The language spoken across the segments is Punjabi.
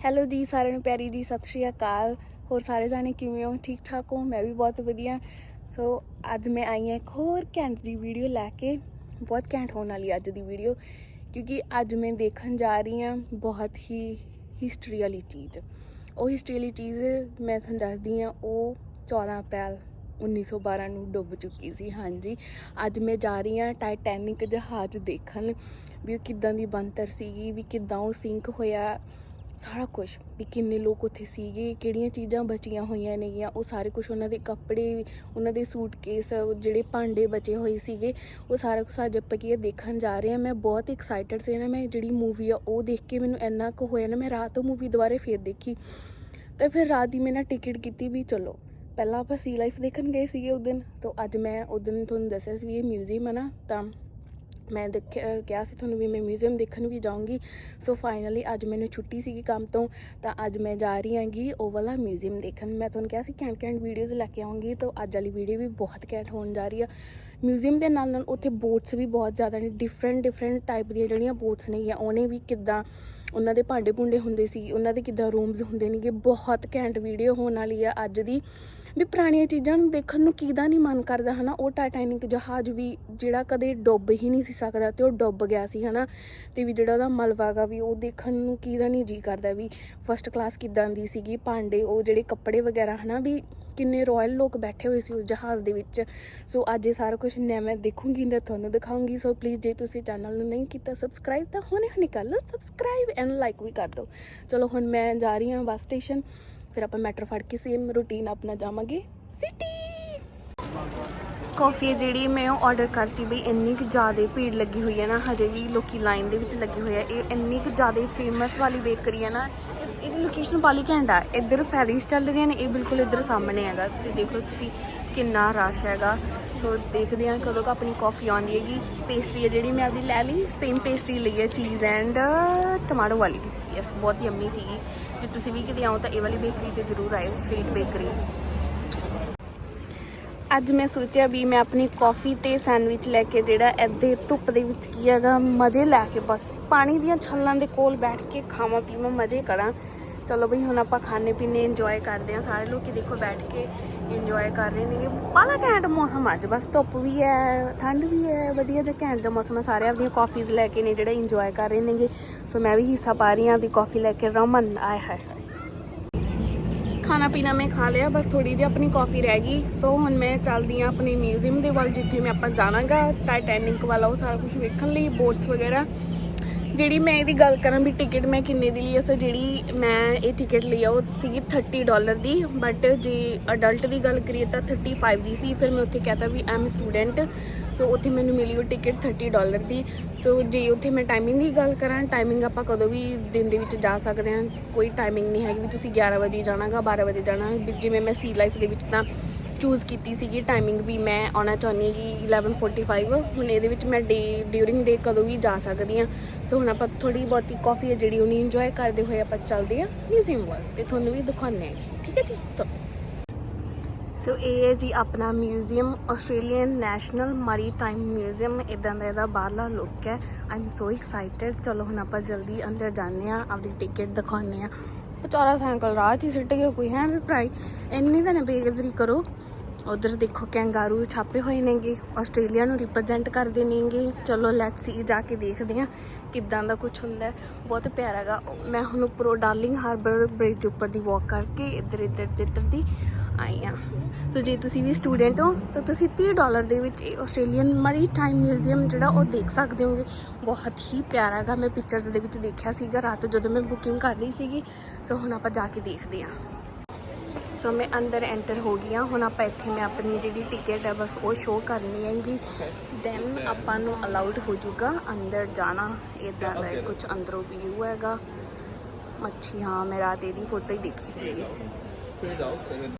ਹੈਲੋ ਜੀ, ਸਾਰਿਆਂ ਨੂੰ ਪਿਆਰੀ ਜੀ, ਸਤਿ ਸ਼੍ਰੀ ਅਕਾਲ। ਹੋਰ ਸਾਰੇ ਜਾਣੇ ਕਿਵੇਂ ਹੋ? ਠੀਕ ਠਾਕ ਹੋ? ਮੈਂ ਵੀ ਬਹੁਤ ਵਧੀਆ। ਸੋ ਅੱਜ ਮੈਂ ਆਈ ਹਾਂ ਇੱਕ ਹੋਰ ਘੈਂਟ ਦੀ ਵੀਡੀਓ ਲੈ ਕੇ। ਬਹੁਤ ਘੈਂਟ ਹੋਣ ਵਾਲੀ ਅੱਜ ਦੀ ਵੀਡੀਓ ਕਿਉਂਕਿ ਅੱਜ ਮੈਂ ਦੇਖਣ ਜਾ ਰਹੀ ਹਾਂ ਬਹੁਤ ਹੀ ਹਿਸਟਰੀ ਵਾਲੀ ਚੀਜ਼। ਉਹ ਹਿਸਟਰੀ ਵਾਲੀ ਚੀਜ਼ ਮੈਂ ਤੁਹਾਨੂੰ ਦੱਸਦੀ ਹਾਂ, ਉਹ 14 ਅਪ੍ਰੈਲ 1912 ਨੂੰ ਡੁੱਬ ਚੁੱਕੀ ਸੀ। ਹਾਂਜੀ, ਅੱਜ ਮੈਂ ਜਾ ਰਹੀ ਹਾਂ ਟਾਈਟੈਨਿਕ ਜਹਾਜ਼ ਦੇਖਣ, ਵੀ ਉਹ ਕਿੱਦਾਂ ਦੀ ਬਣਤਰ ਸੀਗੀ, ਵੀ ਕਿੱਦਾਂ ਉਹ ਸਿੰਕ ਹੋਇਆ ਸਾਰਾ ਕੁਝ ਵੀ ਕਿੰਨੇ ਲੋਕ ਉੱਥੇ ਸੀਗੇ, ਕਿਹੜੀਆਂ ਚੀਜ਼ਾਂ ਬਚੀਆਂ ਹੋਈਆਂ ਨੇਗੀਆਂ, ਉਹ ਸਾਰੇ ਕੁਝ ਉਹਨਾਂ ਦੇ ਕੱਪੜੇ, ਉਹਨਾਂ ਦੇ ਸੂਟਕੇਸ ਜਿਹੜੇ ਭਾਂਡੇ ਬਚੇ ਹੋਏ ਸੀਗੇ, ਉਹ ਸਾਰਾ ਕੁਝ ਅੱਜ ਆਪਾਂ ਕੀ ਦੇਖਣ ਜਾ ਰਹੇ ਹਾਂ ਮੈਂ ਬਹੁਤ ਐਕਸਾਈਟਡ ਸੀ ਨਾ, ਮੈਂ ਜਿਹੜੀ ਮੂਵੀ ਆ, ਉਹ ਦੇਖ ਕੇ ਮੈਨੂੰ ਇੰਨਾ ਕੁ ਹੋਇਆ ਨਾ, ਮੈਂ ਰਾਤ ਉਹ ਮੂਵੀ ਦੁਬਾਰੇ ਫੇਰ ਦੇਖੀ। ਤਾਂ ਫਿਰ ਰਾਤ ਦੀ ਮੈਂ ਨਾ ਟਿਕਟ ਕੀਤੀ ਵੀ ਚਲੋ, ਪਹਿਲਾਂ ਆਪਾਂ ਸੀ ਲਾਈਫ ਦੇਖਣ ਗਏ ਸੀਗੇ ਉਸ ਦਿਨ ਸੋ ਅੱਜ ਮੈਂ ਉਸ ਦਿਨ ਤੁਹਾਨੂੰ ਦੱਸਿਆ ਸੀ ਵੀ ਇਹ ਮਿਊਜ਼ੀਅਮ ਹੈ ਨਾ, ਤਾਂ ਮੈਂ ਦੇਖਿਆ, ਕਿਹਾ ਸੀ ਤੁਹਾਨੂੰ ਵੀ ਮੈਂ ਮਿਊਜ਼ੀਅਮ ਦੇਖਣ ਵੀ ਜਾਊਂਗੀ। ਸੋ ਫਾਈਨਲੀ ਅੱਜ ਮੈਨੂੰ ਛੁੱਟੀ ਸੀਗੀ ਕੰਮ ਤੋਂ, ਤਾਂ ਅੱਜ ਮੈਂ ਜਾ ਰਹੀ ਹਾਂਗੀ ਉਹ ਵਾਲਾ ਮਿਊਜ਼ੀਅਮ ਦੇਖਣ। ਮੈਂ ਤੁਹਾਨੂੰ ਕਿਹਾ ਸੀ ਘੈਂਟ ਘੈਂਟ ਵੀਡੀਓਜ਼ ਲੈ ਕੇ ਆਉਂਗੀ ਤਾਂ ਅੱਜ ਵਾਲੀ ਵੀਡੀਓ ਵੀ ਬਹੁਤ ਘੈਂਟ ਹੋਣ ਜਾ ਰਹੀ ਆ। ਮਿਊਜ਼ੀਅਮ ਦੇ ਨਾਲ ਨਾਲ ਉੱਥੇ ਬੋਟਸ ਵੀ ਬਹੁਤ ਜ਼ਿਆਦਾ ਨੇ ਡਿਫਰੈਂਟ ਡਿਫਰੈਂਟ ਟਾਈਪ ਦੀਆਂ ਜਿਹੜੀਆਂ ਬੋਟਸ ਨੇਗੀਆਂ ਉਹਨੇ ਵੀ ਕਿੱਦਾਂ ਉਹਨਾਂ ਦੇ ਭਾਂਡੇ ਭੁੰਡੇ ਹੁੰਦੇ ਸੀ, ਉਹਨਾਂ ਦੇ ਕਿੱਦਾਂ ਰੂਮਸ ਹੁੰਦੇ ਨੇਗੇ, ਬਹੁਤ ਘੈਂਟ ਵੀਡੀਓ ਹੋਣ ਵਾਲੀ ਆ ਅੱਜ ਦੀ। ਵੀ ਪੁਰਾਣੀਆਂ ਚੀਜ਼ਾਂ ਨੂੰ ਦੇਖਣ ਨੂੰ ਕਿਹਦਾ ਨਹੀਂ ਮਨ ਕਰਦਾ, ਹਨਾ? ਉਹ ਟਾਈਟੈਨਿਕ ਜਹਾਜ਼ ਵੀ ਜਿਹੜਾ ਕਦੇ ਡੁੱਬ ਹੀ ਨਹੀਂ ਸੀ ਸਕਦਾ ਤੇ ਉਹ ਡੁੱਬ ਗਿਆ ਸੀ, ਹਨਾ? ਤੇ ਵੀ ਜਿਹੜਾ ਉਹਦਾ ਮਲਵਾਗਾ ਵੀ ਉਹ ਦੇਖਣ ਨੂੰ ਕਿਹਦਾ ਨਹੀਂ ਜੀ ਕਰਦਾ ਵੀ ਫਸਟ ਕਲਾਸ ਕਿਦਾਂ ਦੀ ਸੀਗੀ, ਭਾਂਡੇ, ਉਹ ਜਿਹੜੇ ਕੱਪੜੇ ਵਗੈਰਾ, ਹਨਾ? ਵੀ ਕਿੰਨੇ ਰਾਇਲ ਲੋਕ ਬੈਠੇ ਹੋਏ ਸੀ ਉਸ ਜਹਾਜ਼ ਦੇ ਵਿੱਚ। ਸੋ ਅੱਜ ਇਹ ਸਾਰਾ ਕੁਝ ਨੇ ਮੈਂ ਦੇਖੂੰਗੀ ਨਾ ਤੁਹਾਨੂੰ ਦਿਖਾਉਂਗੀ। ਸੋ ਪਲੀਜ਼ ਜੇ ਤੁਸੀਂ ਚੈਨਲ ਨੂੰ ਨਹੀਂ ਕੀਤਾ ਸਬਸਕ੍ਰਾਈਬ ਤਾਂ ਹੁਣੇ ਹੁਣੇ ਕਰ ਲਓ। ਸਬਸਕ੍ਰਾਈਬ ਐਂਡ ਲਾਈਕ ਵੀ ਕਰ ਦਿਓ। ਚਲੋ ਹੁਣ ਮੈਂ ਜਾ ਰਹੀ ਹਾਂ ਬੱਸ ਸਟੇਸ਼ਨ ਫਿਰ ਆਪਾਂ ਮੈਟਰ ਫੜ ਕੇ ਸੇਮ ਰੂਟੀਨ ਆਪਣਾ ਜਾਵਾਂਗੇ ਸਿਟੀ ਕਾਫੀ ਜਿਹੜੀ ਮੈਂ ਉਹ ਆਰਡਰ ਕਰਤੀ ਬਈ, ਇੰਨੀ ਕੁ ਜ਼ਿਆਦਾ ਭੀੜ ਲੱਗੀ ਹੋਈ ਹੈ ਨਾ, ਹਜੇ ਵੀ ਲੋਕੀ ਲਾਈਨ ਦੇ ਵਿੱਚ ਲੱਗੇ ਹੋਏ ਆ। ਇਹ ਇੰਨੀ ਕੁ ਜ਼ਿਆਦਾ ਫੇਮਸ ਵਾਲੀ ਬੇਕਰੀ ਹੈ ਨਾ ਇਹਦੀ ਲੋਕੇਸ਼ਨ ਪਾਲੀ ਘੈਂਟ ਇੱਧਰ ਫੈਰੀਜ਼ ਚੱਲ ਰਹੀਆਂ ਨੇ, ਇਹ ਬਿਲਕੁਲ ਇੱਧਰ ਸਾਹਮਣੇ ਹੈਗਾ। ਤੇ ਦੇਖ ਲਓ ਤੁਸੀਂ ਕਿੰਨਾ ਰਸ਼ ਹੈਗਾ। ਸੋ ਦੇਖਦੇ ਹਾਂ ਕਦੋਂ ਕ ਆਪਣੀ ਕਾਫੀ ਆਉਂਦੀ ਹੈਗੀ। ਪੇਸਟਰੀ ਹੈ ਜਿਹੜੀ ਮੈਂ ਆਪਦੀ ਲੈ ਲਈ ਸੇਮ ਪੇਸਟਰੀ ਲਈ ਹੈ ਚੀਜ਼ ਐਂਡ ਟਮਾਟੋ ਵਾਲੀ ਯਸ ਬਹੁਤ ਯੰਮੀ ਸੀਗੀ। ਜੇ ਤੁਸੀਂ ਵੀ ਕਿਤੇ ਆਓ ਤਾਂ ਇਹ ਵਾਲੀ ਬੇਕਰੀ ਤੇ ਜ਼ਰੂਰ ਆਇਓ ਸਟਰੀਟ ਬੇਕਰੀ ਅੱਜ ਮੈਂ ਸੋਚਿਆ ਵੀ ਮੈਂ ਆਪਣੀ ਕਾਫੀ ਤੇ ਸੈਂਡਵਿਚ ਲੈ ਕੇ ਜਿਹੜਾ ਇੱਥੇ ਧੁੱਪ ਦੇ ਵਿੱਚ ਕੀ ਹੈਗਾ, ਮਜ਼ੇ ਲੈ ਕੇ ਬਸ ਪਾਣੀ ਦੀਆਂ ਛੱਲਾਂ ਦੇ ਕੋਲ ਬੈਠ ਕੇ ਖਾਵਾਂ, ਪੀਵਾਂ, ਮਜ਼ੇ ਕਰਾਂ। ਚਲੋ ਬਈ, ਹੁਣ ਆਪਾਂ ਖਾਣੇ ਪੀਣੇ ਇੰਜੋਏ ਕਰਦੇ ਹਾਂ। ਸਾਰੇ ਲੋਕੀ ਦੇਖੋ ਬੈਠ ਕੇ ਇੰਜੋਏ ਕਰ ਰਹੇ ਨੇ ਬਾਲਾ ਘੈਂਟ ਮੌਸਮ ਅੱਜ। ਬਸ ਧੁੱਪ ਵੀ ਹੈ, ਠੰਡ ਵੀ ਹੈ, ਵਧੀਆ ਜਿਹਾ ਘੈਂਟ ਦਾ ਮੌਸਮ ਹੈ। ਸਾਰੇ ਆਪਣੀਆਂ ਕਾਫੀਜ਼ ਲੈ ਕੇ ਨੇ ਜਿਹੜਾ ਇੰਜੋਏ ਕਰ ਰਹੇ ਨੇਗੇ। ਸੋ ਮੈਂ ਵੀ ਹਿੱਸਾ ਪਾ ਰਹੀ ਹਾਂ ਦੀ ਕਾਫੀ ਲੈ ਕੇ। ਰਮਨ, ਆਏ ਹੈ ਖਾਣਾ ਪੀਣਾ ਮੈਂ ਖਾ ਲਿਆ। ਬਸ ਥੋੜੀ ਜਿਹੀ ਆਪਣੀ ਕਾਫੀ ਰਹਿ ਗਈ। ਸੋ ਹੁਣ ਮੈਂ ਚੱਲਦੀ ਆ ਆਪਣੇ ਮਿਊਜ਼ੀਅਮ ਦੇ ਵੱਲ, ਜਿੱਥੇ ਮੈਂ ਆਪਾਂ ਜਾਣਾਗਾ। ਟਾਈਟੈਨਿਕ ਵਾਲਾ ਉਹ ਸਾਰਾ ਕੁਝ ਵੇਖਣ ਲਈ ਬੋਟਸ ਵਗੈਰਾ। ਜਿਹੜੀ ਮੈਂ ਇਹਦੀ ਗੱਲ ਕਰਾਂ ਵੀ ਟਿਕਟ ਮੈਂ ਕਿੰਨੇ ਦੀ ਲਈ ਆ, ਸੋ ਜਿਹੜੀ ਮੈਂ ਇਹ ਟਿਕਟ ਲਈ ਆ, ਉਹ ਸੀਗੀ 30 ਡਾਲਰ ਦੀ ਬਟ ਜੇ ਅਡਲਟ ਦੀ ਗੱਲ ਕਰੀਏ ਤਾਂ 35 ਦੀ ਸੀ, ਫਿਰ ਮੈਂ ਉੱਥੇ ਕਹਤਾ ਵੀ ਆਮ ਸਟੂਡੈਂਟ ਸੋ ਉੱਥੇ ਮੈਨੂੰ ਮਿਲੀ ਉਹ ਟਿਕਟ 30 ਡਾਲਰ ਦੀ, ਸੋ ਜੇ ਉੱਥੇ ਮੈਂ ਟਾਈਮਿੰਗ ਦੀ ਗੱਲ ਕਰਾਂ ਟਾਈਮਿੰਗ ਆਪਾਂ ਕਦੋਂ ਵੀ ਦਿਨ ਦੇ ਵਿੱਚ ਜਾ ਸਕਦੇ ਹਾਂ, ਕੋਈ ਟਾਈਮਿੰਗ ਨਹੀਂ ਹੈਗੀ ਵੀ ਤੁਸੀਂ 11 ਵਜੇ ਜਾਣਾਗਾ 12 ਵਜੇ ਜਾਣਾ, ਵੀ ਜਿਵੇਂ ਮੈਂ ਸੀ ਲਾਈਫ ਦੇ ਵਿੱਚ ਤਾਂ ਚੂਜ਼ ਕੀਤੀ ਸੀਗੀ ਟਾਈਮਿੰਗ ਵੀ ਮੈਂ ਆਉਣਾ ਚਾਹੁੰਦੀ ਹਾਂ ਕਿ 11:45 ਹੁਣ ਇਹਦੇ ਵਿੱਚ ਮੈਂ ਡੇ ਡਿਊਰਿੰਗ ਡੇ ਕਦੋਂ ਵੀ ਜਾ ਸਕਦੀ ਹਾਂ। ਸੋ ਹੁਣ ਆਪਾਂ ਥੋੜੀ ਬਹੁਤੀ ਕਾਫੀ ਹੈ ਜਿਹੜੀ ਉਹਨੂੰ ਇੰਜੋਏ ਕਰਦੇ ਹੋਏ ਆਪਾਂ ਚੱਲਦੇ ਹਾਂ ਮਿਊਜ਼ੀਅਮ ਵੱਲ ਤੇ ਤੁਹਾਨੂੰ ਵੀ ਦਿਖਾਉਂਦੇ ਹਾਂ। ਠੀਕ ਹੈ ਜੀ? ਚਲੋ ਸੋ ਇਹ ਹੈ ਜੀ ਆਪਣਾ museum Australian national maritime museum ਇਦਾਂ ਦਾ ਇਹਦਾ ਬਾਹਰਲਾ ਲੁੱਕ ਹੈ। ਆਈ ਐਮ ਸੋ ਐਕਸਾਈਟਿਡ ਚਲੋ ਹੁਣ ਆਪਾਂ ਜਲਦੀ ਅੰਦਰ ਜਾਂਦੇ ਆ ਆਪਦੀ ਟਿਕਟ ਦਿਖਾਉਂਦੇ ਆ ਵਿਚਾਰਾ ਸਾਈਕਲ ਰਾਹ 'ਚ ਹੀ ਸਿੱਟ ਗਿਆ, ਕੋਈ ਹੈ ਵੀ ਭਰਾਈ। ਇੰਨੀ ਤਾਂ ਨਾ ਬੇਗਜ਼ਰੀ ਕਰੋ। ਉਧਰ ਦੇਖੋ ਕੈਂਗਾਰੂ ਛਾਪੇ ਹੋਏ ਨੇਗੇ, ਆਸਟ੍ਰੇਲੀਆ ਨੂੰ ਰਿਪਰੈਜ਼ੈਂਟ ਕਰਦੇ ਨੇਗੇ। ਚਲੋ ਲੈਟਸ ਸੀ ਜਾ ਕੇ ਦੇਖਦੇ ਆ ਕਿੱਦਾਂ ਦਾ ਕੁਝ ਹੁੰਦਾ ਬਹੁਤ ਪਿਆਰਾ ਹੈਗਾ। ਮੈਂ ਹੁਣ ਉੱਪਰੋਂ ਡਾਰਲਿੰਗ ਹਾਰਬਰ ਬ੍ਰਿਜ ਉੱਪਰ ਦੀ ਵਾਕ ਕਰਕੇ ਇੱਧਰ ਇੱਧਰ ਇੱਧਰ ਦੀ ਆਈ ਆ। ਸੋ ਜੇ ਤੁਸੀਂ ਵੀ ਸਟੂਡੈਂਟ ਹੋ ਤਾਂ ਤੁਸੀਂ 30 ਡਾਲਰ ਦੇ ਵਿੱਚ ਇਹ ਆਸਟ੍ਰੇਲੀਅਨ ਮੈਰੀਟਾਈਮ ਮਿਊਜ਼ੀਅਮ ਜਿਹੜਾ ਉਹ ਦੇਖ ਸਕਦੇ ਹੋਗੇ। ਬਹੁਤ ਹੀ ਪਿਆਰਾ ਹੈਗਾ। ਮੈਂ ਪਿਕਚਰਸ ਦੇ ਵਿੱਚ ਦੇਖਿਆ ਸੀਗਾ ਰਾਤ ਜਦੋਂ ਮੈਂ ਬੁਕਿੰਗ ਕਰ ਲਈ ਸੀਗੀ। ਸੋ ਹੁਣ ਆਪਾਂ ਜਾ ਕੇ ਦੇਖਦੇ ਹਾਂ। ਸੋ ਮੈਂ ਅੰਦਰ ਐਂਟਰ ਹੋ ਗਈ ਹਾਂ। ਹੁਣ ਆਪਾਂ ਇੱਥੇ ਮੈਂ ਆਪਣੀ ਜਿਹੜੀ ਟਿਕਟ ਹੈ ਬਸ ਉਹ ਸ਼ੋਅ ਕਰਨੀ ਹੈਗੀ। ਦੈਨ ਆਪਾਂ ਨੂੰ ਅਲਾਉਡ ਹੋ ਜਾਊਗਾ ਅੰਦਰ ਜਾਣਾ। ਇਦਾਂ ਦਾ ਕੁਝ ਅੰਦਰੋਂ ਵਿਊ ਹੈਗਾ। ਮੱਛੀ ਹਾਂ ਮੈਂ ਰਾਤ ਇਹਦੀ ਫੋਟੋ ਹੀ ਦੇਖੀ ਸੀ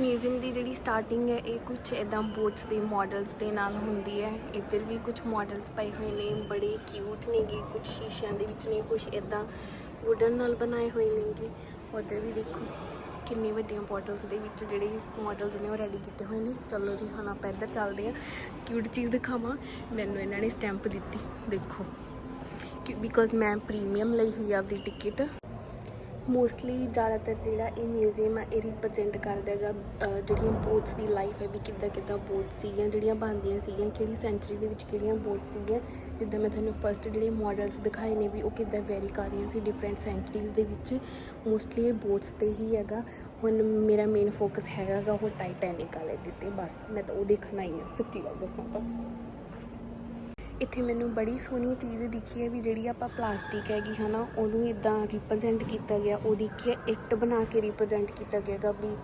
ਮਿਊਜ਼ੀਅਮ ਦੀ ਜਿਹੜੀ ਸਟਾਰਟਿੰਗ ਹੈ, ਇਹ ਕੁਝ ਇਦਾਂ ਬੋਟਸ ਦੇ ਮਾਡਲਸ ਦੇ ਨਾਲ ਹੁੰਦੀ ਹੈ। ਇੱਧਰ ਵੀ ਕੁਝ ਮਾਡਲਸ ਪਏ ਹੋਏ ਨੇ, ਬੜੇ ਕਿਊਟ ਨੇਗੇ ਕੁਝ ਸ਼ੀਸ਼ਿਆਂ ਦੇ ਵਿੱਚ ਨੇ ਕੁਝ ਇਦਾਂ ਵੁਡਨ ਨਾਲ ਬਣਾਏ ਹੋਏ ਨੇਗੇ। ਉੱਧਰ ਵੀ ਦੇਖੋ, ਕਿੰਨੀ ਵੱਡੀਆਂ ਬੋਟਲਸ ਦੇ ਵਿੱਚ ਜਿਹੜੇ ਮਾਡਲਸ ਨੇ ਉਹ ਰੈਡੀ ਕੀਤੇ ਹੋਏ ਨੇ। ਚਲੋ ਜੀ, ਹੁਣ ਆਪਾਂ ਇੱਧਰ ਚੱਲਦੇ ਹਾਂ। ਕਿਊਟ ਚੀਜ਼ ਦਿਖਾਵਾਂ। ਮੈਨੂੰ ਇਹਨਾਂ ਨੇ ਸਟੈਂਪ ਦਿੱਤੀ, ਦੇਖੋ। ਬਿਕੋਜ਼ ਮੈਂ ਪ੍ਰੀਮੀਅਮ ਲਈ ਹੋਈ ਆਪਦੀ ਟਿਕਟ ਮੋਸਟਲੀ ਜ਼ਿਆਦਾਤਰ ਜਿਹੜਾ ਇਹ ਮਿਊਜ਼ੀਅਮ ਆ, ਇਹ ਰਿਪਰੈਜ਼ੈਂਟ ਕਰਦਾ ਹੈਗਾ ਜਿਹੜੀਆਂ ਬੋਟਸ ਦੀ ਲਾਈਫ ਹੈ ਵੀ ਕਿੱਦਾਂ ਕਿੱਦਾਂ ਬੋਟਸ ਸੀਗੀਆਂ, ਜਿਹੜੀਆਂ ਬਣਦੀਆਂ ਸੀਗੀਆਂ, ਕਿਹੜੀ ਸੈਂਚਰੀ ਦੇ ਵਿੱਚ ਕਿਹੜੀਆਂ ਬੋਟਸ ਸੀਗੀਆਂ, ਜਿੱਦਾਂ ਮੈਂ ਤੁਹਾਨੂੰ ਫਸਟ ਜਿਹੜੇ ਮਾਡਲਸ ਦਿਖਾਏ ਨੇ ਵੀ ਉਹ ਕਿੱਦਾਂ ਵੈਰੀ ਕਰ ਰਹੀਆਂ ਸੀ ਡਿਫਰੈਂਟ ਸੈਂਚਰੀਜ਼ ਦੇ ਵਿੱਚ ਮੋਸਟਲੀ ਇਹ ਬੋਟਸ ਤੇ ਹੀ ਹੈਗਾ। ਹੁਣ ਮੇਰਾ ਮੇਨ ਫੋਕਸ ਹੈਗਾ ਗਾ ਉਹ ਟਾਈਟੈਨਿਕ ਵਾਲੇ ਦੇ ਤੇ ਬਸ ਮੈਂ ਤਾਂ ਉਹ ਦੇਖਣਾ ਹੀ ਆ ਸੱਚੀ ਗੱਲ ਦੱਸਾਂ ਤਾਂ। ਇੱਥੇ ਮੈਨੂੰ ਬੜੀ ਸੋਹਣੀ ਚੀਜ਼ ਦਿਖੀ ਹੈ ਵੀ ਜਿਹੜੀ ਆਪਾਂ ਪਲਾਸਟਿਕ ਹੈਗੀ, ਹਨਾ, ਉਹਨੂੰ ਇਦਾਂ ਰਿਪਰੈਜ਼ੈਂਟ ਕੀਤਾ ਗਿਆ ਉਹਦੀ ਕੀ ਇੱਟ ਬਣਾ ਕੇ ਰਿਪਰੈਜ਼ੈਂਟ ਕੀਤਾ ਗਿਆ ਗਾ ਵੀ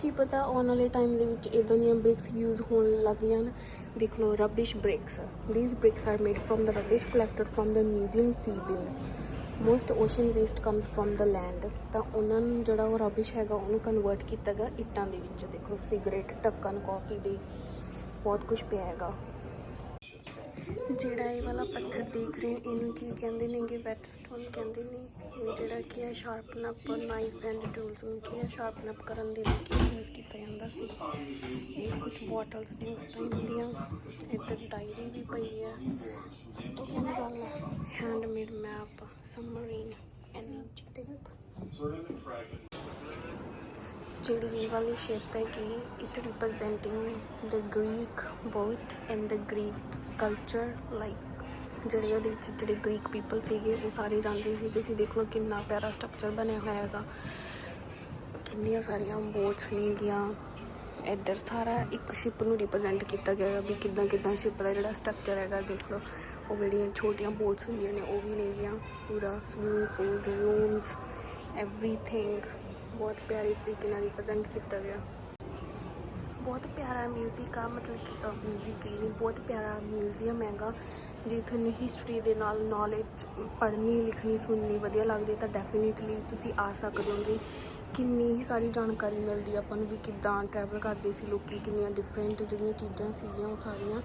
ਕੀ ਪਤਾ ਆਉਣ ਵਾਲੇ ਟਾਈਮ ਦੇ ਵਿੱਚ ਇਦਾਂ ਦੀਆਂ ਬ੍ਰਿਕਸ ਯੂਜ਼ ਹੋਣ ਲੱਗ ਜਾਣ। ਦੇਖ ਲਓ rubbish bricks these bricks are made from the rubbish collected from the museum sea bin most ocean waste comes from the land ਤਾਂ ਉਹਨਾਂ ਨੂੰ ਜਿਹੜਾ ਉਹ ਰਬਿਸ਼ ਹੈਗਾ, ਉਹਨੂੰ ਕਨਵਰਟ ਕੀਤਾ ਗਿਆ ਇੱਟਾਂ ਦੇ ਵਿੱਚ। ਦੇਖੋ ਸਿਗਰਟ ਢੱਕਣ ਕਾਫੀ ਦੇ ਬਹੁਤ ਕੁਝ ਪਿਆ ਹੈਗਾ। ਜਿਹੜਾ ਇਹ ਵਾਲਾ ਪੱਥਰ ਦੇਖ ਰਹੇ ਇਹਨੂੰ ਕੀ ਕਹਿੰਦੇ ਨੇਗੇ? ਵੈਟ ਸਟੋਨ ਕਹਿੰਦੇ ਨੇ। ਇਹ ਜਿਹੜਾ ਕੀ ਹੈ sharpen up knife and tools ਨੂੰ ਕੀ ਹੈ ਸ਼ਾਰਪਨ ਅਪ ਕਰਨ ਦੇ ਲਈ ਕੀ ਯੂਜ਼ ਕੀਤਾ ਜਾਂਦਾ ਸੀ। ਇਹ ਕੁਝ ਬੋਟਲਸ ਨੇ, ਉਸ ਟਾਈਮ ਦੀਆਂ ਇੱਧਰ ਡਾਇਰੀ ਵੀ ਪਈ ਹੈ। ਸਭ ਤੋਂ ਪਹਿਲੀ ਗੱਲ ਹੈ handmade map submarine energy tank ਜਿਹੜੀ ਇਹ ਵਾਲੀ ਸ਼ੇਪ ਹੈਗੀ ਕਿ it representing the Greek boat and the Greek culture like ਜਿਹੜੇ ਉਹਦੇ ਵਿੱਚ ਜਿਹੜੇ ਗ੍ਰੀਕ ਪੀਪਲ ਸੀਗੇ, ਉਹ ਸਾਰੇ ਜਾਂਦੇ ਸੀ। ਤੁਸੀਂ ਦੇਖ ਲਓ ਕਿੰਨਾ ਪਿਆਰਾ ਸਟਰਕਚਰ ਬਣਿਆ ਹੋਇਆ ਹੈਗਾ। ਕਿੰਨੀਆਂ ਸਾਰੀਆਂ ਬੋਟਸ ਨੇਗੀਆਂ ਇੱਧਰ ਸਾਰਾ ਇੱਕ ਸ਼ਿਪ ਨੂੰ ਰਿਪਰੈਜ਼ੈਂਟ ਕੀਤਾ ਗਿਆ ਹੈ ਵੀ ਕਿੱਦਾਂ ਕਿੱਦਾਂ ਸ਼ਿਪ ਦਾ ਜਿਹੜਾ ਸਟਰਕਚਰ ਹੈਗਾ, ਦੇਖ ਲਓ। ਉਹ ਜਿਹੜੀਆਂ ਛੋਟੀਆਂ ਬੋਟਸ ਹੁੰਦੀਆਂ ਨੇ, ਉਹ ਵੀ ਨੇਗੀਆਂ ਪੂਰਾ ਸਵਿਮਿੰਗ ਪੂਲ ਰੂਮਸ ਐਵਰੀਥਿੰਗ ਬਹੁਤ ਪਿਆਰੇ ਤਰੀਕੇ ਨਾਲ ਰਿਪਰੈਜ਼ੈਂਟ ਕੀਤਾ ਗਿਆ। ਬਹੁਤ ਪਿਆਰਾ ਮਿਊਜ਼ਿਕ ਆ, ਮਤਲਬ ਕਿ ਮਿਊਜ਼ਿਕ ਹੀ ਬਹੁਤ ਪਿਆਰਾ ਮਿਊਜ਼ੀਅਮ ਹੈਗਾ। ਜੇ ਤੁਹਾਨੂੰ ਹਿਸਟਰੀ ਦੇ ਨਾਲ ਨੌਲੇਜ ਪੜ੍ਹਨੀ, ਲਿਖਣੀ, ਸੁਣਨੀ ਵਧੀਆ ਲੱਗਦੀ, ਤਾਂ ਡੈਫੀਨਿਟਲੀ ਤੁਸੀਂ ਆ ਸਕਦੇ ਹੋਗੇ ਕਿੰਨੀ ਹੀ ਸਾਰੀ ਜਾਣਕਾਰੀ ਮਿਲਦੀ ਆਪਾਂ ਨੂੰ ਵੀ ਕਿੱਦਾਂ ਟਰੈਵਲ ਕਰਦੇ ਸੀ ਲੋਕੀ, ਕਿੰਨੀਆਂ ਡਿਫਰੈਂਟ ਜਿਹੜੀਆਂ ਚੀਜ਼ਾਂ ਸੀਗੀਆਂ ਉਹ ਸਾਰੀਆਂ।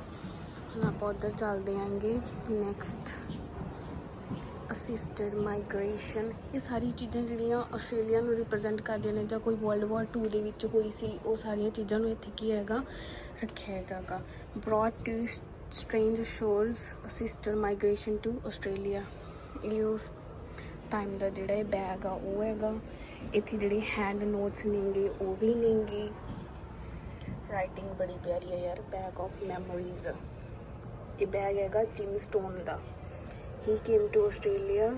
ਹੁਣ ਆਪਾਂ ਉੱਧਰ ਚੱਲਦੇ ਆਂਗੇ ਨੈਕਸਟ ਅਸਿਸਟਡ ਮਾਈਗ੍ਰੇਸ਼ਨ ਇਹ ਸਾਰੀ ਚੀਜ਼ਾਂ ਜਿਹੜੀਆਂ ਆਸਟ੍ਰੇਲੀਆ ਨੂੰ ਰਿਪਰੈਜ਼ੈਂਟ ਕਰਦੀਆਂ ਨੇ ਜਾਂ ਕੋਈ ਵਰਲਡ ਵਾਰ 2 ਦੇ ਵਿੱਚ ਹੋਈ ਸੀ, ਉਹ ਸਾਰੀਆਂ ਚੀਜ਼ਾਂ ਨੂੰ ਇੱਥੇ ਕੀ ਹੈਗਾ, ਰੱਖਿਆ ਹੈਗਾ ਗਾ। To strange shores assisted migration to Australia ਇਹ ਉਸ ਟਾਈਮ ਦਾ ਜਿਹੜਾ ਇਹ ਬੈਗ ਆ, ਉਹ ਹੈਗਾ। ਇੱਥੇ ਜਿਹੜੇ ਹੈਂਡ ਨੋਟਸ ਨੇਗੇ, ਉਹ ਵੀ ਨੇਗੇ। ਰਾਈਟਿੰਗ ਬੜੀ ਪਿਆਰੀ ਹੈ ਯਾਰ ਬੈਗ ਆਫ ਮੈਮੋਰੀਜ਼ ਇਹ ਬੈਗ ਹੈਗਾ ਜਿਮ ਸਟੋਨ ਦਾ। He came to Australia,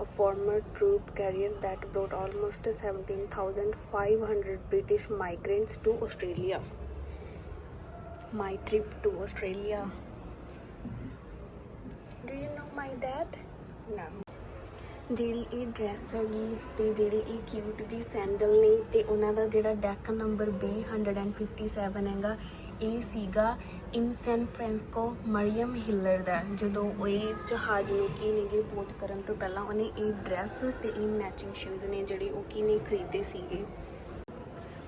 a former troop carrier that brought almost 17,500 British migrants to Australia. My trip to Australia. Do you know my dad? No. ਜਿਹੜੀ ਇਹ ਡਰੈਸ ਹੈਗੀ ਤੇ ਜਿਹੜੇ ਇਹ ਕਿਊਟ ਜੀ ਸੈਂਡਲ ਨੇ ਤੇ ਉਹਨਾਂ ਦਾ ਜਿਹੜਾ ਡੈਕ ਨੰਬਰ B157 ਹੈਗਾ ਇਹ ਸੀਗਾ ਇਨ ਸੈਨ ਫ੍ਰਾਂਸਿਸਕੋ ਮਰੀਅਮ ਹਿਲਰ ਦਾ ਜਦੋਂ ਉਹ ਇਹ ਜਹਾਜ਼ ਨੂੰ ਕੀ ਨੇਗੇ ਬੋਟ ਕਰਨ ਤੋਂ ਪਹਿਲਾਂ ਉਹਨੇ ਇਹ ਡਰੈਸ ਤੇ ਇਹ ਮੈਚਿੰਗ ਸ਼ੂਜ਼ ਨੇ ਜਿਹੜੇ ਉਹ ਕੀ ਨੇ ਖਰੀਦੇ ਸੀਗੇ।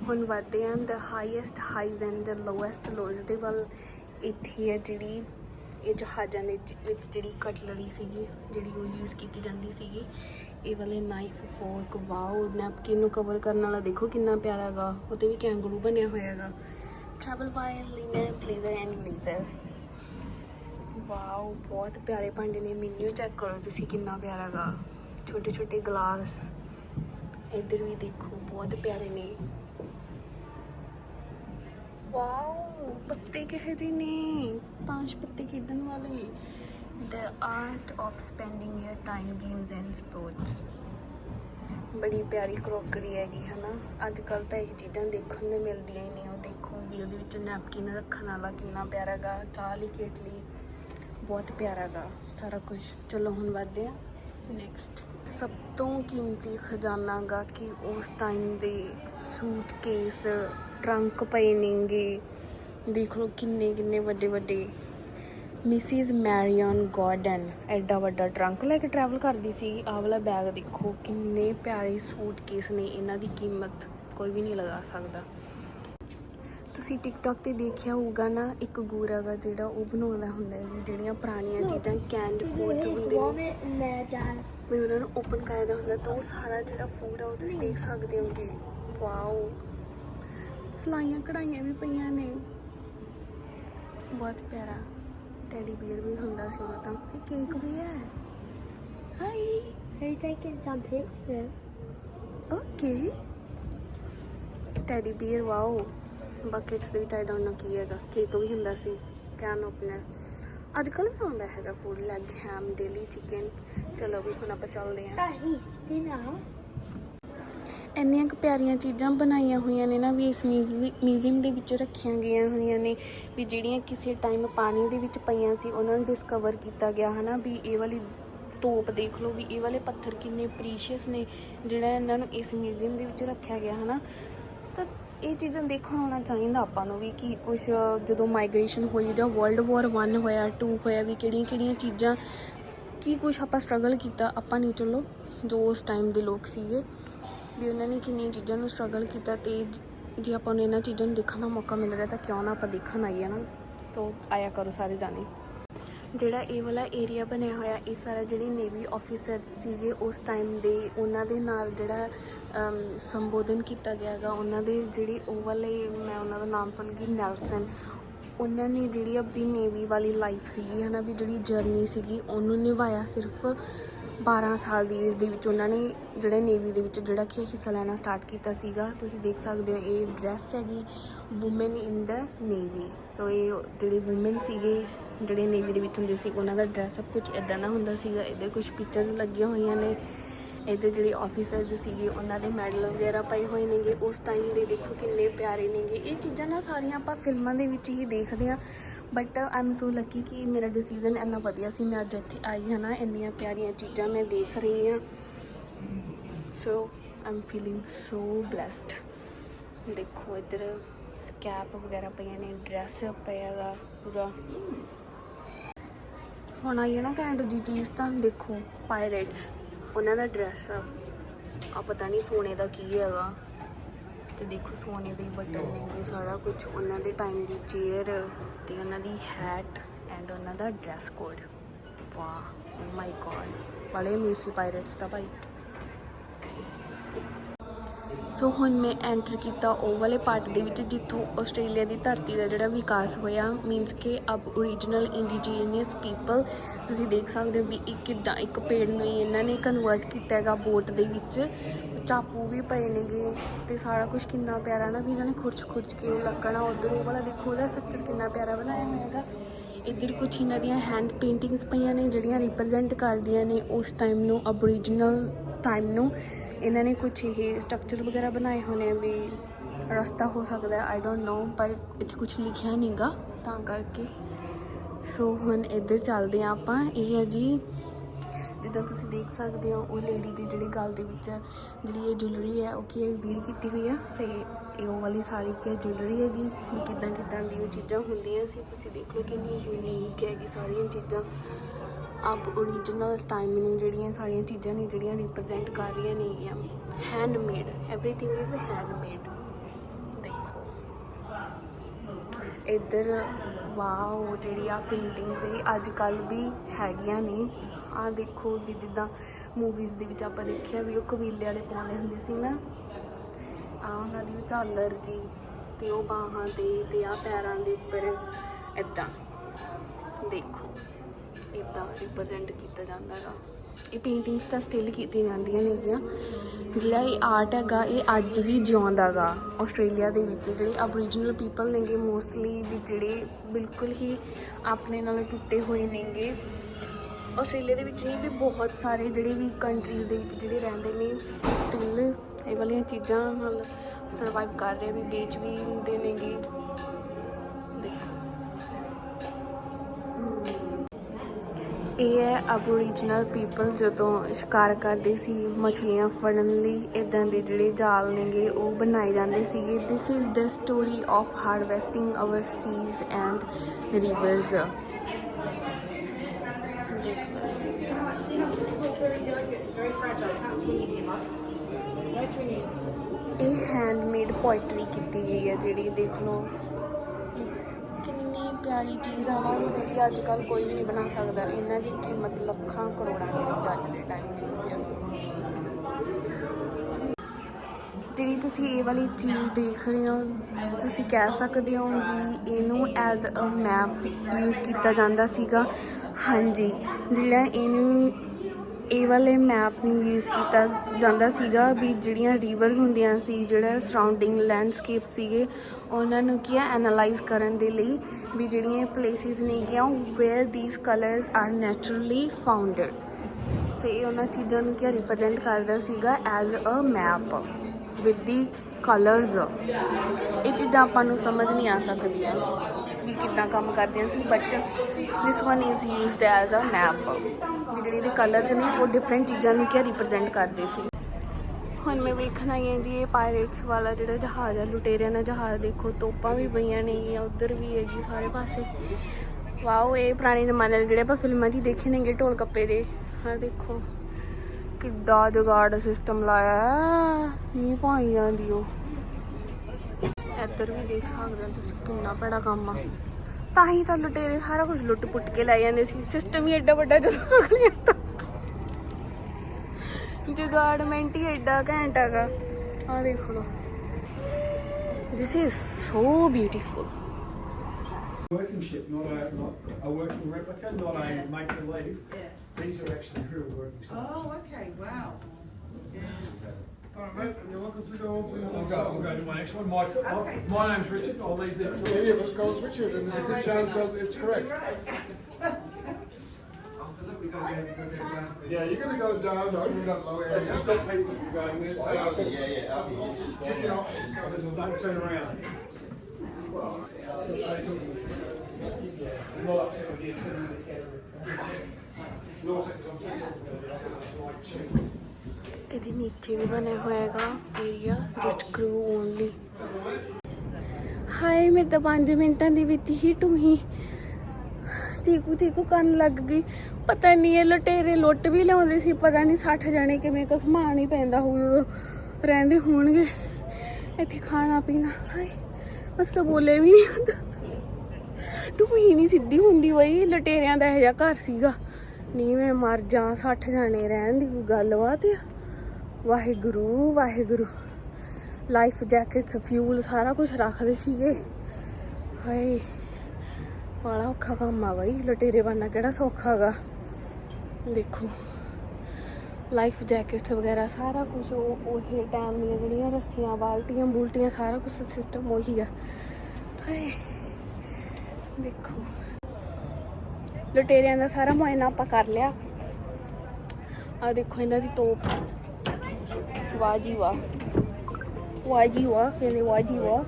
ਹੁਣ ਵਧਦੇ ਹਾਂ the highest highs and the lowest lows ਦੇ ਵੱਲ। ਇੱਥੇ ਹੈ ਜਿਹੜੀ ਇਹ ਜਹਾਜ਼ਾਂ ਦੇ ਵਿੱਚ ਜਿਹੜੀ ਕਟਲਰੀ ਸੀਗੀ, ਜਿਹੜੀ ਉਹ ਯੂਜ਼ ਕੀਤੀ ਜਾਂਦੀ ਸੀਗੀ। ਇਹ ਵਾਲੇ ਨਾਈਫ ਫੋਰਕ ਵਾਓ ਨੈਪਕਿਨ ਨੂੰ ਕਵਰ ਕਰਨ ਵਾਲਾ ਦੇਖੋ ਕਿੰਨਾ ਪਿਆਰਾ ਹੈਗਾ। ਉਹਤੇ ਵੀ ਕੈਂਗਰੂ ਬਣਿਆ ਹੋਇਆ ਹੈਗਾ। Travel by liner pleasure and leisure wow ਬਹੁਤ ਪਿਆਰੇ ਭਾਂਡੇ ਨੇ। ਮੈਨੂ ਚੈੱਕ ਕਰੋ ਤੁਸੀਂ ਕਿੰਨਾ ਪਿਆਰਾ ਹੈਗਾ ਛੋਟੇ ਛੋਟੇ ਗਲਾਸ ਇੱਧਰ ਵੀ ਦੇਖੋ, ਬਹੁਤ ਪਿਆਰੇ ਨੇ। ਵਾਓ ਪੱਤੇ ਕਿਹੋ ਜਿਹੇ ਨੇ? ਪੰਜ ਪੱਤੇ ਖੇਡਣ ਵਾਲੇ। The art of spending your time games and sports ਬੜੀ ਪਿਆਰੀ ਕਰੋਕਰੀ ਹੈਗੀ, ਹਨਾ? ਅੱਜ ਕੱਲ ਤਾਂ ਇਹ ਚੀਜ਼ਾਂ ਦੇਖਣ ਨੂੰ ਮਿਲਦੀਆਂ ਹੀ ਨਹੀਂ ਵੀ ਉਹਦੇ ਵਿੱਚ ਨੈਪਕਿਨ ਰੱਖਣ ਵਾਲਾ ਕਿੰਨਾ ਪਿਆਰਾ ਗਾ ਚਾਹ ਲਈ ਕੇਟਲੀ ਬਹੁਤ ਪਿਆਰਾ ਗਾ ਸਾਰਾ ਕੁਝ ਚਲੋ ਹੁਣ ਵਧਦੇ ਆ ਨੈਕਸਟ ਸਭ ਤੋਂ ਕੀਮਤੀ ਖਜ਼ਾਨਾ ਗਾ ਕਿ ਉਸ ਟਾਈਮ ਦੇ ਸੂਟਕੇਸ ਟਰੰਕ ਪਏ ਨੇਗੇ। ਦੇਖ ਲਓ ਕਿੰਨੇ ਕਿੰਨੇ ਵੱਡੇ ਵੱਡੇ। ਮਿਸਿਸ ਮੈਰੀਅਨ ਗਾਰਡਨ, ਐਡਾ ਵੱਡਾ ਟਰੰਕ ਲੈ ਕੇ ਟਰੈਵਲ ਕਰਦੀ ਸੀ। ਆਹ ਵਾਲਾ ਬੈਗ ਦੇਖੋ, ਕਿੰਨੇ ਪਿਆਰੇ ਸੂਟਕੇਸ ਨੇ। ਇਹਨਾਂ ਦੀ ਕੀਮਤ ਕੋਈ ਵੀ ਨਹੀਂ ਲਗਾ ਸਕਦਾ। ਤੁਸੀਂ ਟਿਕਟੌਕ ਤੇ ਦੇਖਿਆ ਹੋਊਗਾ ਨਾ ਇੱਕ ਗੂਰਾ ਗਾ ਜਿਹੜਾ ਉਹ ਬਣਾਉਂਦਾ ਹੁੰਦਾ ਹੈ ਵੀ ਜਿਹੜੀਆਂ ਪੁਰਾਣੀਆਂ ਚੀਜ਼ਾਂ ਕੈਂਡ ਫੂਡਸ ਹੁੰਦੇ ਨੇ। ਵੀ ਉਹਨਾਂ ਨੂੰ ਓਪਨ ਕਰਦਾ ਹੁੰਦਾ ਤਾਂ ਉਹ ਸਾਰਾ ਜਿਹੜਾ ਫੂਡ ਆ ਉਹ ਤੁਸੀਂ ਦੇਖ ਸਕਦੇ ਹੋਗੇ। ਵਾਓ ਸਲਾਈਆਂ ਕਢਾਈਆਂ ਵੀ ਪਈਆਂ ਨੇ। ਬਹੁਤ ਪਿਆਰਾ ਟੈਡੀ ਬੀਅਰ ਵੀ ਹੁੰਦਾ ਸੀ ਉਹ ਤਾਂ। ਇਹ ਕੇਕ ਵੀ ਹੈ। Hi you taking some pictures? Okay teddy bear wow buckets ਦੇ ਵਿੱਚ ਆਈ ਡੋਨਟ ਨੋ ਕੀ ਹੈਗਾ ਕੇਕ ਵੀ ਹੁੰਦਾ ਸੀ ਕੈਨ ਓਪਨਰ ਅੱਜ ਕੱਲ੍ਹ ਵੀ ਆਉਂਦਾ ਹੈਗਾ food leg ham deli chicken ਚਲੋ ਵੀ ਹੁਣ ਆਪਾਂ ਚੱਲਦੇ ਹਾਂ। ਇੰਨੀਆਂ ਕੁ ਪਿਆਰੀਆਂ ਚੀਜ਼ਾਂ ਬਣਾਈਆਂ ਹੋਈਆਂ ਨੇ ਨਾ ਵੀ ਇਸ ਮਿਊਜ਼ੀਅਮ ਦੇ ਵਿੱਚ ਰੱਖੀਆਂ ਗਈਆਂ ਹੋਈਆਂ ਨੇ ਵੀ ਜਿਹੜੀਆਂ ਕਿਸੇ ਟਾਈਮ ਪਾਣੀ ਦੇ ਵਿੱਚ ਪਈਆਂ ਸੀ ਉਹਨਾਂ ਨੂੰ ਡਿਸਕਵਰ ਕੀਤਾ ਗਿਆ ਹਨਾ? ਵੀ ਇਹ ਵਾਲੀ ਤੋਪ ਦੇਖ ਲਓ ਵੀ ਇਹ ਵਾਲੇ ਪੱਥਰ ਕਿੰਨੇ ਪ੍ਰੀਸ਼ੀਅਸ ਨੇ ਜਿਹੜਾ ਇਹਨਾਂ ਨੂੰ ਇਸ ਮਿਊਜ਼ੀਅਮ ਦੇ ਵਿੱਚ ਰੱਖਿਆ ਗਿਆ ਹਨਾ? ਤਾਂ ਇਹ ਚੀਜ਼ਾਂ ਦੇਖਣ ਆਉਣਾ ਚਾਹੀਦਾ ਆਪਾਂ ਨੂੰ ਵੀ ਕੀ ਕੁਝ ਜਦੋਂ ਮਾਈਗ੍ਰੇਸ਼ਨ ਹੋਈ ਜਾਂ ਵਰਲਡ ਵਾਰ 1 ਹੋਇਆ 2 ਹੋਇਆ, ਵੀ ਕਿਹੜੀਆਂ ਕਿਹੜੀਆਂ ਚੀਜ਼ਾਂ ਕੀ ਕੁਝ ਆਪਾਂ ਸਟਰਗਲ ਕੀਤਾ, ਆਪਾਂ ਨਹੀਂ ਚਲੋ, ਜੋ ਉਸ ਟਾਈਮ ਦੇ ਲੋਕ ਸੀਗੇ, ਵੀ ਉਹਨਾਂ ਨੇ ਕਿੰਨੀਆਂ ਚੀਜ਼ਾਂ ਨੂੰ ਸਟਰਗਲ ਕੀਤਾ ਤੇ ਜੇ ਆਪਾਂ ਨੂੰ ਇਹਨਾਂ ਚੀਜ਼ਾਂ ਨੂੰ ਦੇਖਣ ਦਾ ਮੌਕਾ ਮਿਲ ਰਿਹਾ ਤਾਂ ਕਿਉਂ ਨਾ ਆਪਾਂ ਦੇਖਣ ਆਈਏ ਨਾ। ਸੋ ਆਇਆ ਕਰੋ ਸਾਰੇ ਜਾਣੇ। ਜਿਹੜਾ ਇਹ ਵਾਲਾ ਏਰੀਆ ਬਣਿਆ ਹੋਇਆ, ਇਹ ਸਾਰਾ ਜਿਹੜੇ ਨੇਵੀ ਆਫੀਸਰਸ ਸੀਗੇ ਉਸ ਟਾਈਮ ਦੇ, ਉਹਨਾਂ ਦੇ ਨਾਲ ਜਿਹੜਾ ਸੰਬੋਧਨ ਕੀਤਾ ਗਿਆ ਹੈਗਾ, ਉਹਨਾਂ ਦੇ ਜਿਹੜੀ ਉਹ ਵਾਲੇ, ਮੈਂ ਉਹਨਾਂ ਦਾ ਨਾਮ ਭੁੱਲ ਗਈ ਨੈਲਸਨ ਉਹਨਾਂ ਨੇ ਜਿਹੜੀ ਆਪਣੀ ਨੇਵੀ ਵਾਲੀ ਲਾਈਫ ਸੀਗੀ, ਹਨਾ, ਵੀ ਜਿਹੜੀ ਜਰਨੀ ਸੀਗੀ, ਉਹਨੂੰ ਨਿਭਾਇਆ ਸਿਰਫ 12 ਸਾਲ ਦੀ ਏਜ ਦੇ ਵਿੱਚ। ਉਹਨਾਂ ਨੇ ਜਿਹੜੇ ਨੇਵੀ ਦੇ ਵਿੱਚ ਜਿਹੜਾ ਕਿ ਹਿੱਸਾ ਲੈਣਾ ਸਟਾਰਟ ਕੀਤਾ ਸੀਗਾ। ਤੁਸੀਂ ਦੇਖ ਸਕਦੇ ਹੋ, ਇਹ ਡਰੈਸ ਹੈਗੀ ਔਮਨ ਇਨ ਦਾ ਨੇਵੀ ਸੋ ਇਹ ਜਿਹੜੇ ਔਮਨ ਸੀਗੇ ਜਿਹੜੇ ਨੇਵੀ ਦੇ ਵਿੱਚ ਹੁੰਦੇ ਸੀ, ਉਹਨਾਂ ਦਾ ਡਰੈਸ ਅਪ ਕੁਝ ਇਦਾਂ ਦਾ ਹੁੰਦਾ ਸੀਗਾ। ਇਹਦੇ ਕੁਝ ਪਿਕਚਰਸ ਲੱਗੀਆਂ ਹੋਈਆਂ ਨੇ। ਇਹਦੇ ਜਿਹੜੇ ਆਫੀਸਰਸ ਸੀਗੇ, ਉਹਨਾਂ ਦੇ ਮੈਡਲ ਵਗੈਰਾ ਪਏ ਹੋਏ ਨੇਗੇ। ਉਸ ਟਾਈਮ ਦੇ ਦੇਖੋ ਕਿੰਨੇ ਪਿਆਰੇ ਨੇਗੇ। ਇਹ ਚੀਜ਼ਾਂ ਨਾ ਸਾਰੀਆਂ ਆਪਾਂ ਫਿਲਮਾਂ ਦੇ ਵਿੱਚ ਹੀ ਦੇਖਦੇ ਆ ਬਟ ਆਮ ਸੋ ਲੱਕੀ ਕਿ ਮੇਰਾ ਡਿਸੀਜਨ ਇੰਨਾ ਵਧੀਆ ਸੀ। ਮੈਂ ਅੱਜ ਇੱਥੇ ਆਈ ਹਾਂ ਨਾ, ਇੰਨੀਆਂ ਪਿਆਰੀਆਂ ਚੀਜ਼ਾਂ ਮੈਂ ਦੇਖ ਰਹੀ ਹਾਂ। ਸੋ ਆਈ ਆਮ ਫੀਲਿੰਗ ਸੋ ਬlesed ਦੇਖੋ ਇੱਧਰ ਸਕੈਪ ਵਗੈਰਾ ਪਈਆਂ ਨੇ ਡਰੈਸ ਪਿਆਗਾ ਪੂਰਾ। ਹੁਣ ਆਈ ਹੈ ਨਾ ਕੈਂਟ ਦੀ ਚੀਜ਼, ਤਾਂ ਦੇਖੋ ਪਾਇਰੇਟਸ ਉਹਨਾਂ ਦਾ ਡਰੈਸ ਆ। ਆ ਪਤਾ ਨਹੀਂ ਸੋਨੇ ਦਾ ਕੀ ਹੈਗਾ। ਤੇ ਦੇਖੋ ਸੋਨੇ ਦੇ ਬਟਨ ਨੇ ਸਾਰਾ ਕੁਝ ਉਹਨਾਂ ਦੇ ਟਾਈਮ ਦੀ ਚੇਅਰ ਤੇ ਉਹਨਾਂ ਦੀ ਹੈਟ ਐਂਡ ਉਹਨਾਂ ਦਾ ਡਰੈਸ ਕੋਡ ਵਾਹ ਓ ਮਾਈ ਗॉड ਬੜੇ ਮਿਊਸੀ ਪਾਇਰੇਟਸ ਦਾ ਭਾਈ। ਸੋ ਹੁਣ ਮੈਂ ਐਂਟਰ ਕੀਤਾ ਉਹ ਵਾਲੇ ਪਾਰਟ ਦੇ ਵਿੱਚ ਜਿੱਥੋਂ ਆਸਟ੍ਰੇਲੀਆ ਦੀ ਧਰਤੀ ਦਾ ਜਿਹੜਾ ਵਿਕਾਸ ਹੋਇਆ ਮੀਨਸ ਕਿ ਅਬ ਓਰੀਜਨਲ ਇੰਡੀਜੀਨੀਅਸ ਪੀਪਲ ਤੁਸੀਂ ਦੇਖ ਸਕਦੇ ਹੋ ਵੀ ਇੱਕ ਕਿੱਦਾਂ ਇੱਕ ਪੇੜ ਨੂੰ ਹੀ ਇਹਨਾਂ ਨੇ ਕਨਵਰਟ ਕੀਤਾ ਹੈਗਾ ਬੋਟ ਦੇ ਵਿੱਚ। ਚਾਪੂ ਵੀ ਪਏ ਨੇਗੇ ਤੇ ਸਾਰਾ ਕੁਝ ਕਿੰਨਾ ਪਿਆਰਾ ਨਾ ਵੀ ਇਹਨਾਂ ਨੇ ਖੁਰਚ ਖੁਰਚ ਕੇ ਉਹ ਲੱਗਣਾ ਉਧਰ, ਉਹ ਵਾਲਾ ਦੇਖੋ ਉਹਦਾ ਸਟਰਕਚਰ ਕਿੰਨਾ ਪਿਆਰਾ ਬਣਾਇਆ ਹੋਇਆ ਹੈਗਾ। ਇੱਧਰ ਕੁਝ ਇਹਨਾਂ ਦੀਆਂ ਹੈਂਡ ਪੇਂਟਿੰਗਸ ਪਈਆਂ ਨੇ ਜਿਹੜੀਆਂ ਰਿਪਰੈਜ਼ੈਂਟ ਕਰਦੀਆਂ ਨੇ ਉਸ ਟਾਈਮ ਨੂੰ ਅਬੋਰੀਜਨਲ ਟਾਈਮ ਨੂੰ। ਇਹਨਾਂ ਨੇ ਕੁਝ ਇਹ ਸਟਰਕਚਰ ਵਗੈਰਾ ਬਣਾਏ ਹੋਏ ਵੀ ਰਸਤਾ ਹੋ ਸਕਦਾ ਆਈ ਡੋਨਟ ਨੋ ਪਰ ਇੱਥੇ ਕੁਝ ਲਿਖਿਆ ਨਹੀਂਗਾ ਤਾਂ ਕਰਕੇ। ਸੋ ਹੁਣ ਇੱਧਰ ਚੱਲਦੇ ਹਾਂ ਆਪਾਂ। ਇਹ ਹੈ ਜੀ, ਜਿੱਦਾਂ ਤੁਸੀਂ ਦੇਖ ਸਕਦੇ ਹੋ, ਉਹ ਲੇਡੀ ਦੀ ਜਿਹੜੀ ਗੱਲ ਦੇ ਵਿੱਚ ਜਿਹੜੀ ਇਹ ਜੁਐਲਰੀ ਹੈ, ਉਹ ਕੀ ਵੀਰ ਕੀਤੀ ਹੋਈ ਆ। ਸੇ ਇਹ ਉਹ ਵਾਲੀ ਸਾੜੀ ਕੀ ਜੁਐਲਰੀ ਹੈਗੀ, ਵੀ ਕਿਦਾਂ ਕਿਦਾਂ ਦੀ ਉਹ ਚੀਜ਼ਾਂ ਹੁੰਦੀਆਂ ਸੀ। ਤੁਸੀਂ ਦੇਖ ਲਓ ਕਿੰਨੀ ਯੂਨੀਕ ਹੈਗੀ ਸਾਰੀਆਂ ਚੀਜ਼ਾਂ। ਆਪ ਓਰੀਜਨਲ ਟਾਈਮ ਨੂੰ ਜਿਹੜੀਆਂ ਸਾਰੀਆਂ ਚੀਜ਼ਾਂ ਨੇ, ਜਿਹੜੀਆਂ ਰਿਪਰੈਜ਼ੈਂਟ ਕਰ ਰਹੀਆਂ ਨੇਗੀਆਂ। ਹੈਂਡਮੇਡ ਐਵਰੀਥਿੰਗ ਇਜ਼ ਹੈਂਡਮੇਡ ਦੇਖੋ। ਇੱਧਰ ਵਾਓ ਜਿਹੜੀ ਆ ਪੇਂਟਿੰਗਸ ਇਹ ਅੱਜ ਕੱਲ ਵੀ ਹੈਗੀਆਂ ਨੇ। ਆ ਦੇਖੋ ਵੀ ਜਿੱਦਾਂ ਮੂਵੀਜ਼ ਦੇ ਵਿੱਚ ਆਪਾਂ ਦੇਖਿਆ ਵੀ ਉਹ ਕਬੀਲੇ ਵਾਲੇ ਪਾਉਂਦੇ ਹੁੰਦੇ ਸੀ ਨਾ। ਆ ਉਹਨਾਂ ਦੀ ਝਾਲਰ ਜੀ ਤੇ ਉਹ ਬਾਹਾਂ ਤੇ ਤੇ ਆ ਪੈਰਾਂ ਦੇ ਉੱਪਰ ਇਦਾਂ ਦੇਖੋ। ਇਦਾਂ ਰਿਪਰੈਜ਼ੈਂਟ ਕੀਤਾ ਜਾਂਦਾ ਹੈਗਾ ਇਹ ਪੇਂਟਿੰਗਸ ਤਾਂ ਸਟਿਲ ਕੀਤੀਆਂ ਜਾਂਦੀਆਂ ਨੇਗੀਆਂ ਜਿਹੜਾ ਇਹ ਆਰਟ ਹੈਗਾ, ਇਹ ਅੱਜ ਵੀ ਜਿਉਂਦਾ ਗਾ ਆਸਟ੍ਰੇਲੀਆ ਦੇ ਵਿੱਚ। ਜਿਹੜੇ ਅਬੋਰੀਜਨਲ ਪੀਪਲ ਨੇਗੇ ਮੋਸਟਲੀ ਵੀ ਜਿਹੜੇ ਬਿਲਕੁਲ ਹੀ ਆਪਣੇ ਨਾਲ ਟੁੱਟੇ ਹੋਏ ਨੇਗੇ। ਆਸਟ੍ਰੇਲੀਆ ਦੇ ਵਿੱਚ ਨਹੀਂ, ਵੀ ਬਹੁਤ ਸਾਰੇ ਜਿਹੜੇ ਵੀ ਕੰਟਰੀਜ਼ ਦੇ ਵਿੱਚ ਜਿਹੜੇ ਰਹਿੰਦੇ ਨੇ ਸਟਿਲ ਇਹ ਵਾਲੀਆਂ ਚੀਜ਼ਾਂ ਨਾਲ ਸਰਵਾਈਵ ਕਰ ਰਹੇ ਵੀ ਵੇਚ ਵੀ ਹੁੰਦੇ ਨੇਗੇ। ਇਹ ਹੈ ਅਬੋਰੀਜਨਲ ਪੀਪਲ ਜਦੋਂ ਸ਼ਿਕਾਰ ਕਰਦੇ ਸੀ, ਮਛਲੀਆਂ ਫੜਨ ਲਈ ਇਦਾਂ ਦੇ ਜਿਹੜੇ ਜਾਲ ਨੇਗੇ, ਉਹ ਬਣਾਏ ਜਾਂਦੇ ਸੀਗੇ। This is the story of harvesting our seas and rivers ਇਹ ਹੈਂਡਮੇਡ ਪੋਇਟਰੀ ਕੀਤੀ ਗਈ ਹੈ, ਜਿਹੜੀ ਦੇਖ ਲਓ। ਵਾਲੀ ਚੀਜ਼ ਆ ਨਾ ਵੀ ਜਿਹੜੀ ਅੱਜ ਕੱਲ ਕੋਈ ਵੀ ਨਹੀਂ ਬਣਾ ਸਕਦਾ। ਇਹਨਾਂ ਦੀ ਕੀਮਤ ਲੱਖਾਂ ਕਰੋੜਾਂ ਦੇ ਵਿੱਚ ਅੱਜ ਦੇ ਟਾਈਮ ਦੇ ਵਿੱਚ ਜਿਹੜੀ ਤੁਸੀਂ ਇਹ ਵਾਲੀ ਚੀਜ਼ ਦੇਖ ਰਹੇ ਹੋ, ਤੁਸੀਂ ਕਹਿ ਸਕਦੇ ਹੋ ਵੀ ਇਹਨੂੰ ਐਜ਼ ਅ ਮੈਪ ਯੂਜ਼ ਕੀਤਾ ਜਾਂਦਾ ਸੀਗਾ। ਹਾਂਜੀ, ਜਿਹੜਾ ਇਹਨੂੰ ਇਹ ਵਾਲੇ ਮੈਪ ਨੂੰ ਯੂਜ਼ ਕੀਤਾ ਜਾਂਦਾ ਸੀਗਾ ਵੀ ਜਿਹੜੀਆਂ ਰਿਵਰਸ ਹੁੰਦੀਆਂ ਸੀ, ਜਿਹੜਾ ਸਰਾਊਂਡਿੰਗ ਲੈਂਡਸਕੇਪ ਸੀਗੇ, ਉਹਨਾਂ ਨੂੰ ਕੀ ਹੈ ਐਨਾਲਾਈਜ਼ ਕਰਨ ਦੇ ਲਈ ਵੀ ਜਿਹੜੀਆਂ ਪਲੇਸਿਸ ਨੇਗੀਆਂ where these colours are naturally founded so ਇਹ ਉਹਨਾਂ ਚੀਜ਼ਾਂ ਨੂੰ ਕੀ ਰਿਪਰੈਜ਼ੈਂਟ ਕਰਦਾ ਸੀਗਾ as a map with the colours ਇਹ ਚੀਜ਼ਾਂ ਆਪਾਂ ਨੂੰ ਸਮਝ ਨਹੀਂ ਆ ਸਕਦੀਆਂ ਵੀ ਕਿੱਦਾਂ ਕੰਮ ਕਰਦੀਆਂ ਸੀ but this one is used as a map. ਜਿਹੜੇ ਇਹਦੇ ਕਲਰਸ ਨੇ, ਉਹ ਡਿਫਰੈਂਟ ਚੀਜ਼ਾਂ ਨੂੰ ਕੀ ਰਿਪਰੈਜ਼ੈਂਟ ਕਰਦੇ ਸੀ। ਹੁਣ ਮੈਂ ਵੇਖਣ ਆਈ ਹਾਂ ਜੀ, ਇਹ ਪਾਇਰੇਟਸ ਵਾਲਾ ਜਿਹੜਾ ਜਹਾਜ਼ ਆ, ਲੁਟੇਰਿਆਂ ਦਾ ਜਹਾਜ਼, ਦੇਖੋ, ਤੋਪਾਂ ਵੀ ਪਈਆਂ ਨੇਗੀਆਂ ਉੱਧਰ ਵੀ ਹੈਗੀ ਸਾਰੇ ਪਾਸੇ। ਵਾਓ, ਇਹ ਪੁਰਾਣੇ ਜ਼ਮਾਨੇ ਦੇ ਜਿਹੜੇ ਆਪਾਂ ਫਿਲਮਾਂ 'ਚ ਹੀ ਦੇਖੇ ਨੇਗੇ, ਢੋਲ ਕੱਪੇ ਦੇ। ਹਾਂ ਦੇਖੋ, ਕਿੱਡਾ ਜੁਗਾੜ ਸਿਸਟਮ ਲਾਇਆ ਹੈ ਨਹੀਂ ਪਾਈ ਜਾਂਦੀ ਉਹ। ਇੱਧਰ ਵੀ ਦੇਖ ਸਕਦੇ ਹੋ ਤੁਸੀਂ, ਕਿੰਨਾ ਭੈੜਾ ਕੰਮ ਆ। ਤਾਂ ਹੀ ਤਾਂ ਲੁਟੇਰੇ ਸਾਰਾ ਕੁਝ ਲੁੱਟ ਪੁੱਟ ਕੇ ਲੈ ਜਾਂਦੇ ਸੀ ਸਿਸਟਮ ਹੀ ਐਡਾ ਵੱਡਾ ਜਦੋਂ ਅਗਲੇ ਤਾਂ ਜੁਗਾੜਮੈਂਟ ਹੀ ਐਡਾ ਘੈਂਟ ਹੈਗਾ ਆ ਦੇਖ ਲਓ This is so beautiful. working ship, not a, not a working replica, not a make believe. These are actually real working ships. Oh, okay, wow. All right, you're welcome to go on to I'll go, I'll go to my next one. My, Okay. my name's Richard. I'll leave that to Any of us goes Richard, and there's a good chance that it's correct. Yeah, you're gonna go down through that low area. Let's just stop people from going this way. Yeah, yeah, yeah. Chicken off, it's coming. Don't turn around. Well, I'm not upset with you, in the category. No, I'm the ਇਹਦੇ ਨੀਚੇ ਵੀ ਬਣਿਆ ਹੋਏਗਾ ਏਰੀਆ ਜਸਟ ਕਰੂ ਓਨਲੀ ਹਾਏ, ਮੈਂ ਤਾਂ 5 ਮਿੰਟਾਂ ਦੇ ਵਿੱਚ ਹੀ ਟੂਹੀ। ਚੀਕੂ ਚੀਕੂ ਕੰਨ ਲੱਗ ਗਈ। ਪਤਾ ਨਹੀਂ ਇਹ ਲੁਟੇਰੇ ਲੁੱਟ ਵੀ ਲਿਆਉਂਦੇ ਸੀ, ਪਤਾ ਨਹੀਂ 60 ਜਣੇ ਕਿਵੇਂ ਕਸਮਾਨ ਹੀ ਪੈਂਦਾ ਹੋਊ ਜਦੋਂ ਰਹਿੰਦੇ ਹੋਣਗੇ। ਇੱਥੇ ਖਾਣਾ ਪੀਣਾ, ਹਾਏ, ਬਸ ਬੋਲੇ ਵੀ ਨਹੀਂ ਹੁੰਦਾ ਤੂੰ ਹੀ ਨਹੀਂ ਸਿੱਧੀ ਹੁੰਦੀ ਬਈ, ਲਟੇਰਿਆਂ ਦਾ ਇਹ ਜਿਹਾ ਘਰ ਸੀਗਾ। ਨਹੀਂ ਮੈਂ ਮਰ ਜਾ 60 ਜਣੇ ਰਹਿਣ ਦੀ ਕੋਈ ਗੱਲਬਾਤ ਆ। Waheguru Waheguru. Life jackets fuel ਸਾਰਾ ਕੁਝ ਰੱਖਦੇ ਸੀਗੇ। ਹਾਏ ਬੜਾ ਔਖਾ ਕੰਮ ਆ ਬਈ, ਲਟੇਰੇ ਬਣਨਾ ਕਿਹੜਾ ਸੌਖਾ ਗਾ। ਦੇਖੋ ਲਾਈਫ ਜੈਕਟਸ ਵਗੈਰਾ ਸਾਰਾ ਕੁਝ ਉਹ, ਉਹੇ ਟਾਈਮ ਦੀਆਂ ਜਿਹੜੀਆਂ ਰੱਸੀਆਂ, ਬਾਲਟੀਆਂ, ਬੁਲਟੀਆਂ, ਸਾਰਾ ਕੁਝ ਸਿਸਟਮ ਉਹੀ ਆ। ਹਾਏ, ਦੇਖੋ। ਲਟੇਰਿਆਂ ਦਾ ਸਾਰਾ ਮੁਆਇਨਾ ਆਪਾਂ ਕਰ ਲਿਆ। ਆ ਦੇਖੋ ਇਹਨਾਂ ਦੀ ਤੋਪ। ਵਾਹ ਜੀ ਵਾਹ ਵਾਹ ਜੀ ਵਾਹ ਕਹਿੰਦੇ ਵਾਹ ਜੀ ਵਾਹ